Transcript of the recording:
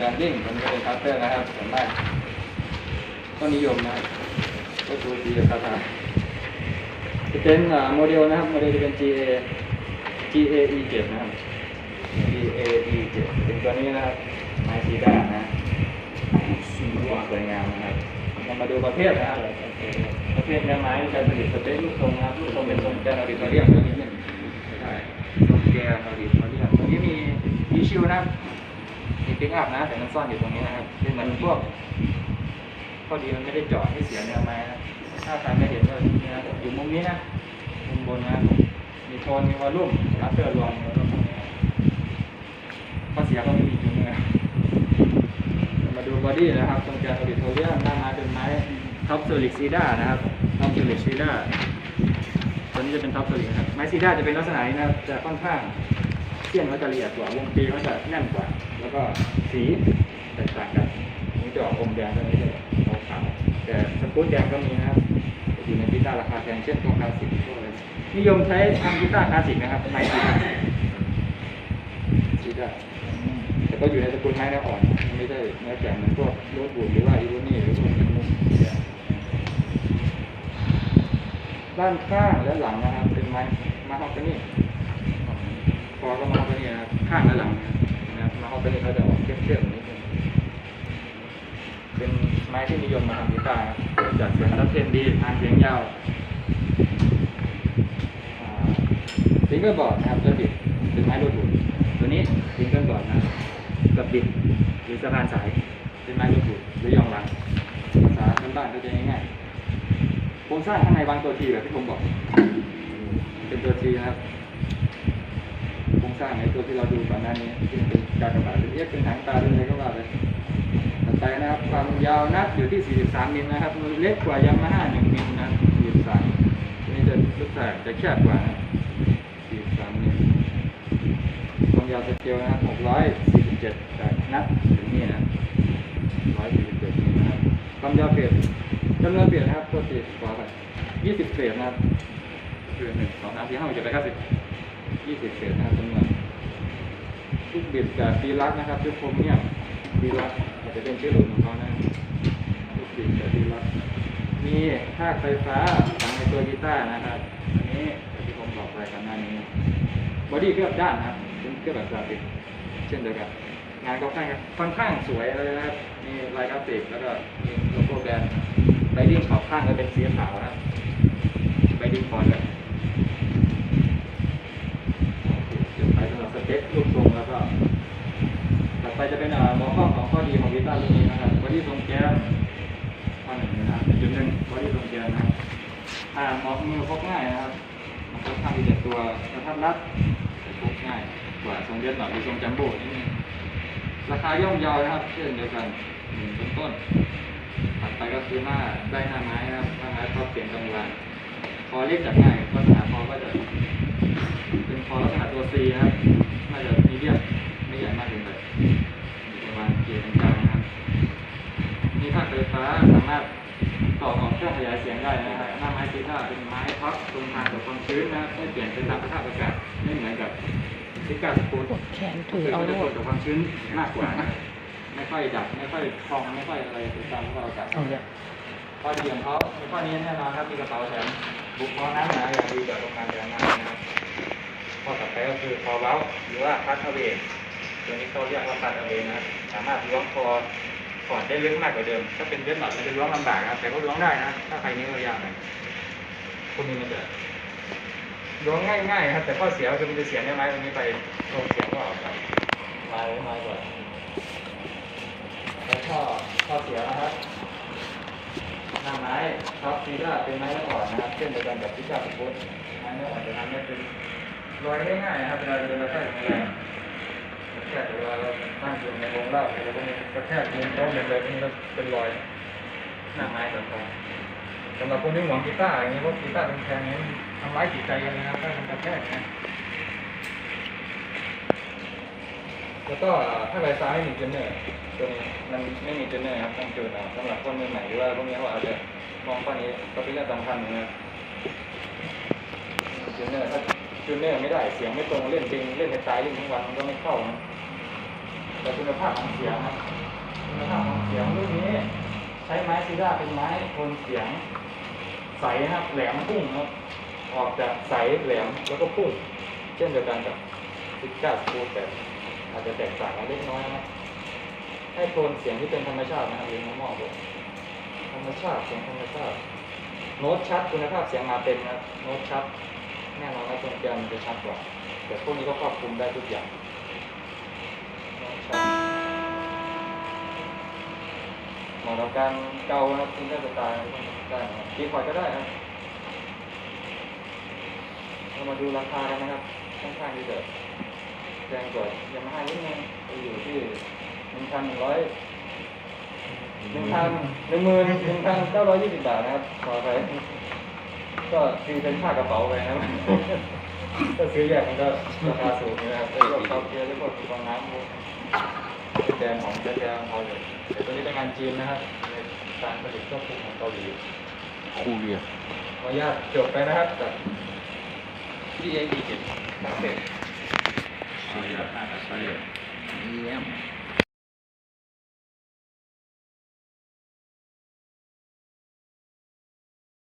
แบนดิ้งตันี้เป็นคัตเตอร์นะครับส่วนมากก็นิยมนะก็ดูดีกับคาถาจะเป็นโมเดลนะครับโมเดลจะเป็น GA GA E 7นะครับ GA E 7เป็นตัวนี้นะครับไมซีด้านะสวยงามนะครับเรามาดูประเภทนะครับประเภทเนื้อไม้การผลิตสเปคลูกทรงนะครับลูกทรงเป็นทรงแกนออริทอเรียมตัวนี้หนึ่งใช่ทรงแกนออริทอเรียมตัวนี้มีดีชิวนะครับ ปิกอัพนะ แต่มันซ่อนอยู่ตรงนี้นะครับเป็นเหมือนพวกข้อดีมันไม่ได้เจาะให้เสียเนื้อไม้นะถ้าใครไม่เห็นก็นี่นะอยู่มุมนี้นะมุมบนนะมีโทนมีวอลลุ่มรับเตอร์รวมแล้วก็ตรงนี้ข้อเสียก็ไม่มีอยู่นะมาดูบอดี้นะครับตรงแกนออริโทเรียมหน้าไม้เป็นไม้ท็อปโซลิกซีด้านะครับท็อปโซลิกซีด้าตัวนี้จะเป็นท็อปโซลิกนะครับไม้ซีด้าจะเป็นลักษณะนี้นะครับจะค่อนข้างเสี้ยนเขาจะละเอียดกว่าวงปีเขาจะแน่นกว่า แล้วก็สีแตกต่างกันนี่จะออกอมแดงตัวนี้จะออกขาวแต่สกู๊ตแดงก็มีนะครับอยู่ในกีตาร์ราคาแพงเช่นพวกคลาสสิกพวกอะไรนิยมใช้ทำกีตาร์คลาสสิกนะครับไม้กีตาร์กีตาร์แต่ก็อยู่ในสกุลไม้เนื้ออ่อนไม่ใช่เนื้อแข็งเหมือนพวกโรสบูดหรือว่าอีโรนี่หรือพวกมุกด้านข้างและหลังนะครับ เป็นไม้ม้ฮอกกานี่พอก็มาไปเนี่นะครับข้างและหลังนะครับ มาเอาไปเนี่ยเขาจะออกเข้มๆนิดนึงเป็นไม้ที่นิยมมาทำกีตาร์จัดเสียงรับเทนดีทางเสียงยาวซิงเกิลบอร์ดนะครับจะบิดเป็นไม้รูดบุนตัวนี้ซิงเกิลบอร์ดนะกับบิดหรือสะพานสายเป็นไม้รูดบุนหรือยองหลังภาษาบ้านๆก็จะง่ายๆโครงสร้างข้างในวางตัวทีแบบที่ผมบอก เป็นตัวทีนะครับ สร้างในตัวที่เราดูก่อนหน้านี่เป็นการกระบาดเรือเอ๊เป็นหางตาหรืออะไรก็ว่าไปต่อไปนะครับความยาวนัดอยู่ที่ 43มิลนะครับเล็กกว่ายามาฮ่า1มิลนะ43ตัวนี้จะลูกศงจะแคบกว่า43มิลความยาวสเกลนะครับ647จากนัดถึงนี่นะ147มิลนะครับความยาวเปลี่ยนจำนวนเปลี่ยนนะครับตัวติดกว่าไป20เปลี่สนะครับคือ1 2 3 4 5 6 7 8 9 10 ยี่สิบเศษนะครับจำนวนทุกบิดกับดีลักนะครับทุกครเมียมดีลักอาจจะเป็นชื่อหลุดของเขานะทุกบิดกับดีลักมีธาตุไฟฟ้าฝังในตัวกีตาร์นะครับอันนี้ที่ผมบอกไปก่อนหน้านี้บอดี้เคลือบด้านนะครับเป็นเคลือบแบบกราฟิกเช่นเดียวกันงานก็ค่อนข้างค่อนข้างสวยเลยนะครับ มีลายกราฟิกแล้วก็มีโลโก้แบรนด์ไบดิ้งขอบข้างก็เป็นสีขาวนะไบดิ้งฟอนต์เลย เดี๋ยวไปสำ รูปทรงแล้วก็ต่อไปจะเป็นอ่าหัวข้อของข้อดีของกีตาร์รุ่นนี้นะครับบอดี้ทรงแก้มข้อหนึ่งนะครับจุดหนึ่งบอดี้ทรงแก้มนะครับอ่าหมาะมือพกง่ายนะครับมันก็ทำดีแต่ตัวกระทัดรัดพกง่ายกว่าทรงเล็ดหน่อยหรือทรงจัมโบ้นิดนึงราคาย่อมเยาวนะครับ เช่นเดียวกันหนึ่งต้นต้นถัดไปก็คือหน้าได้หน้าไม้นะครับหน้าไม้ครอบเสียงกลางวันคอเรียกจากง่ายลักษณะคอก็จะเป็นคอลักษณะตัว C นะครับ น่าจะมีเดียมไม่ใหญ่มากเกินไปอยู่ประมาณเกียร์กลางๆนะครับมีภาคไฟฟ้าสามารถต่อออกเครื่องขยายเสียงได้นะครับหน้าไม้กีตาร์เป็นไม้พับทรงทางกับความชื้นนะครับไม่เปลี่ยนเป็นตามสภาพอากาศไม่เหมือนกับซิก้าสปูตกดแขนถือเอาจะโลทดนกับความชื้นมากกว่านะไม่ค่อยดับไม่ค่อยพองไม่ค่อยอะไรตามสภาพอากาศเอาเนี่ยข้อดีของเขาข้อนี้แน่นอนครับมีกระเป๋าแถมบุกคอน้ำหนาอย่างดีจากโรงงานแรงงานนะครับ ข้อต่อไปก็คือคอเว้าหรือว่าพัดเอาเวตัวนี้เขาเรียกว่าพัดเวนะ สามารถล้วงคอก่อนได้ลึกมากกว่าเดิม ถ้าเป็นเวทหลอดมันจะล้วงลำบากนะแต่ก็ล้วงได้นะ ถ้าใครนิ้วยาวหน่อยพวกนี้มันจะล้วงง่ายๆครับแต่ข้อเสียคือมันจะเสียเนื้อไม้ตรงนี้ไปลงเสียงก็ออกไปมาเลยน้อยกว่าแล้วข้อข้อเสียนะครับหน้าไม้ท็อปซีล่าเป็นไม้เนื้ออ่อนนะครับเช่นเดียวกันกับที่ชอบพุทไม้เนื้ออ่อนจะทำให้เป็น รอยได้ง่ายนะครับเวลาเดินมาใกล้แรงแค่เวลาเรานั่งอยู่ในวงเล่าเราก็มีกระแทกมุมโต๊ะเป็นเลยพวกนี้เป็นรอยหน้าไม้ต่างๆสำหรับคนที่หวังกีตาร์อย่างนี้พวกกีตาร์เป็นแพงๆนี้ทำร้ายจิตใจกันเลยนะครับถ้ามันกระแทกนะแล้วก็ถ้าไฟฟ้าไม่มีเจนเนอร์ตัวนี้มันไม่มีเจนเนอร์ครับต้องจูนเอาสำหรับคนมือใหม่หรือว่าพวกนี้เขาอาจจะมองข้อนี้ก็เป็นเรื่องสำคัญนะครับจูนเนอร์ถ้า จูเนอร์ไม่ได้เสียงไม่ตรงเล่นจริงเล่นในสายเล่นทั้งวันมันก็ไม่เข้านะแต่คุณภาพของเสียงนะคุณภาพของเสียงรุ่นนี้ใช้ไม้ซีด้าเป็นไม้โทนเสียง ใสนะครับแหลมพุ่งครับออกจากใสแหลมแล้วก็พุ่งเช่นเดียวกันกับซิก้าสกูแต่อาจจะแตกต่างกันเล็กน้อยนะให้โทนเสียงที่เป็นธรรมชาตินะครับเรียนมอเลยธรรมชาติเสียงธรรมชาติโน้ตชัดคุณภาพเสียงมาเต็มนะโน้ตชัด แน่นอนนะตัวเกียร์มันจะชัดกว่า แต่พวกนี้ก็ครอบคลุมได้ทุกอย่างเหมาะกับการเกานะครับซิงเกิลสไตล์ได้นะครับคีย์พอร์ดก็ได้นะครับเรามาดูราคากันนะครับค่อนข้างที่จะแพงกว่ายามาฮ่านิดนึงอยู่ที่หนึ่งพันหนึ่งร้อยหนึ่งพันหนึ่งหมื่นหนึ่งพันเก้าร้อยยี่สิบบาทนะครับขอไป ก็คือเป็นค่ากระเป๋าไปนะครับก็ซื้อแยกมันก็ราคาสูงอยู่นะครับไอ้พวกเตาเกียร์ไอ้พวกฟองน้ำพวกแจมของแจมของเขาเลยแต่ตัวนี้เป็นงานจีนนะครับในการผลิตเครื่องปรุงของเกาหลีคูเรียขออนุญาตจบไปนะครับจากที่เอ็กซ์อีเจ็ดตั้งเสร็จเยี่ยม